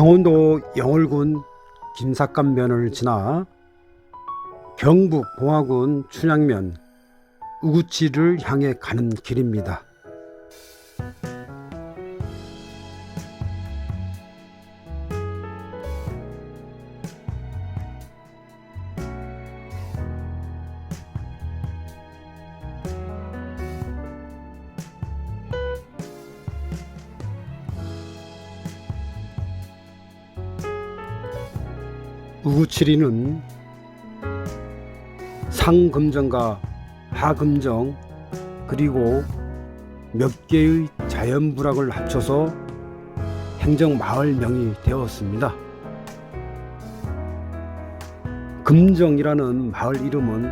강원도 영월군 김삿간면을 지나 경북 봉화군 춘향면 우구치를 향해 가는 길입니다. 우구치리는 상금정과 하금정 그리고 몇 개의 자연부락을 합쳐서 행정마을명이 되었습니다. 금정이라는 마을 이름은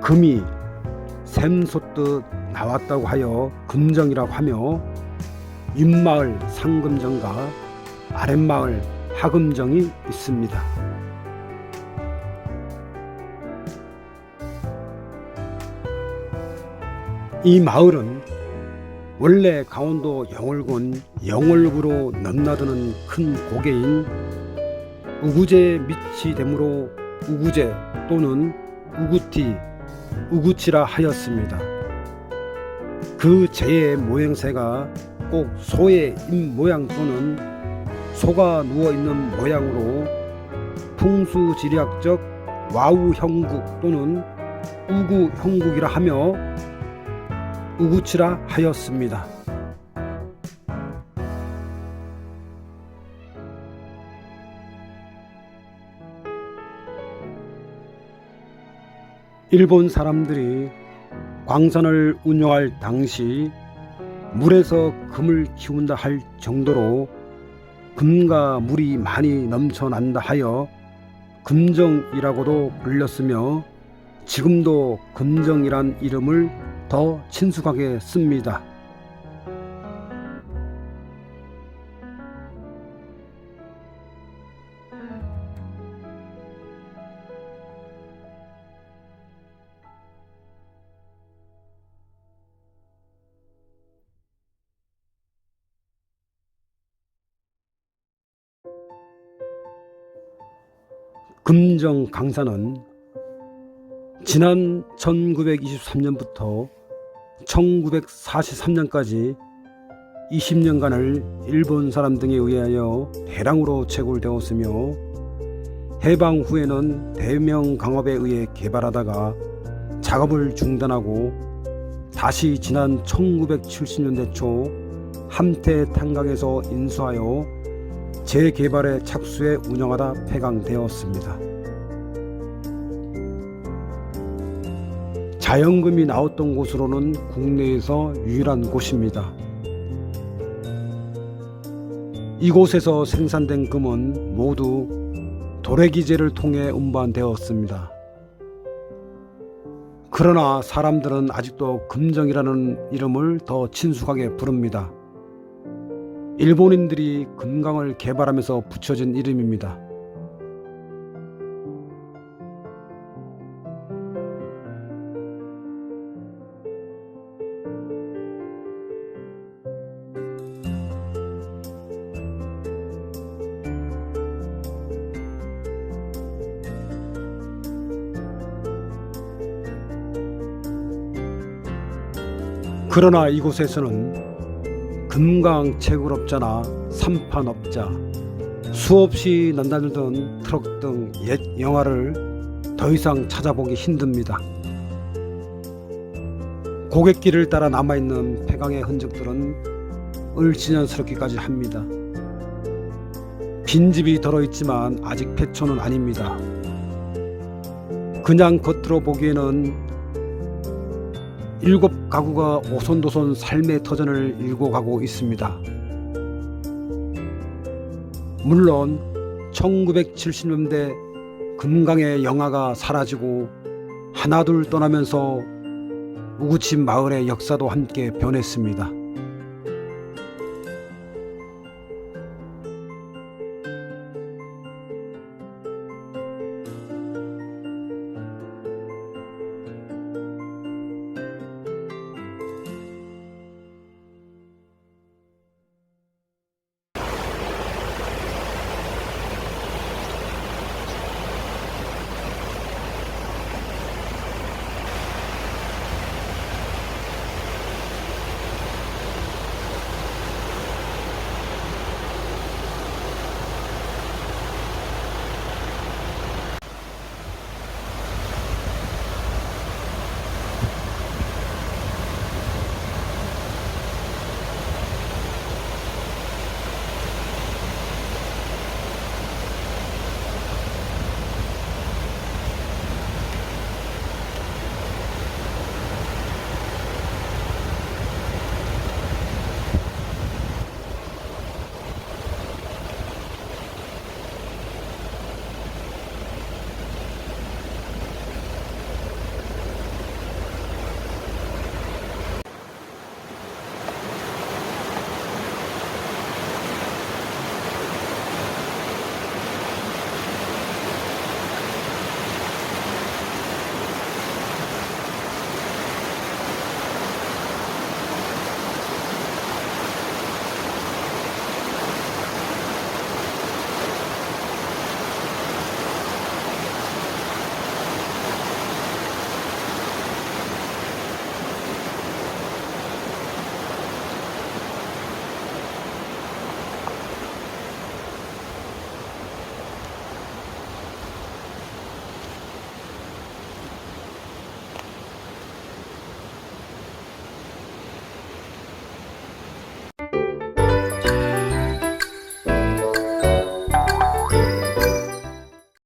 금이 샘솟듯 나왔다고 하여 금정이라고 하며 윗마을 상금정과 아랫마을 하금정이 있습니다. 이 마을은 원래 강원도 영월군 영월구로 넘나드는 큰 고개인 우구제 밑이 되므로 우구제 또는 우구티, 우구치라 하였습니다. 그 제의 모양새가 꼭 소의 입 모양 또는 소가 누워 있는 모양으로 풍수지리학적 와우 형국 또는 우구 형국이라 하며 우구치라 하였습니다. 일본 사람들이 광산을 운영할 당시 물에서 금을 키운다 할 정도로 금과 물이 많이 넘쳐난다 하여 금정이라고도 불렸으며 지금도 금정이란 이름을 더 친숙하게 씁니다. 금정 강사는 지난 1923년부터 1943년까지 20년간을 일본 사람 등에 의하여 대량으로 채굴되었으며 해방 후에는 대명 강업에 의해 개발하다가 작업을 중단하고 다시 지난 1970년대 초 함태 탄강에서 인수하여 재개발에 착수해 운영하다 폐강되었습니다. 자연금이 나왔던 곳으로는 국내에서 유일한 곳입니다. 이곳에서 생산된 금은 모두 도래기제를 통해 운반되었습니다. 그러나 사람들은 아직도 금정이라는 이름을 더 친숙하게 부릅니다. 일본인들이 금강을 개발하면서 붙여진 이름입니다. 그러나 이곳에서는 금강 채굴업자나 삼판업자, 수없이 난다들던 트럭 등 옛 영화를 더 이상 찾아보기 힘듭니다. 고갯길을 따라 남아있는 폐강의 흔적들은 을지년스럽기까지 합니다. 빈집이 덜어있지만 아직 폐초는 아닙니다. 그냥 겉으로 보기에는 일곱 가구가 오손도손 삶의 터전을 일고 가고 있습니다. 물론 1970년대 금강의 영화가 사라지고 하나둘 떠나면서 우구침 마을의 역사도 함께 변했습니다.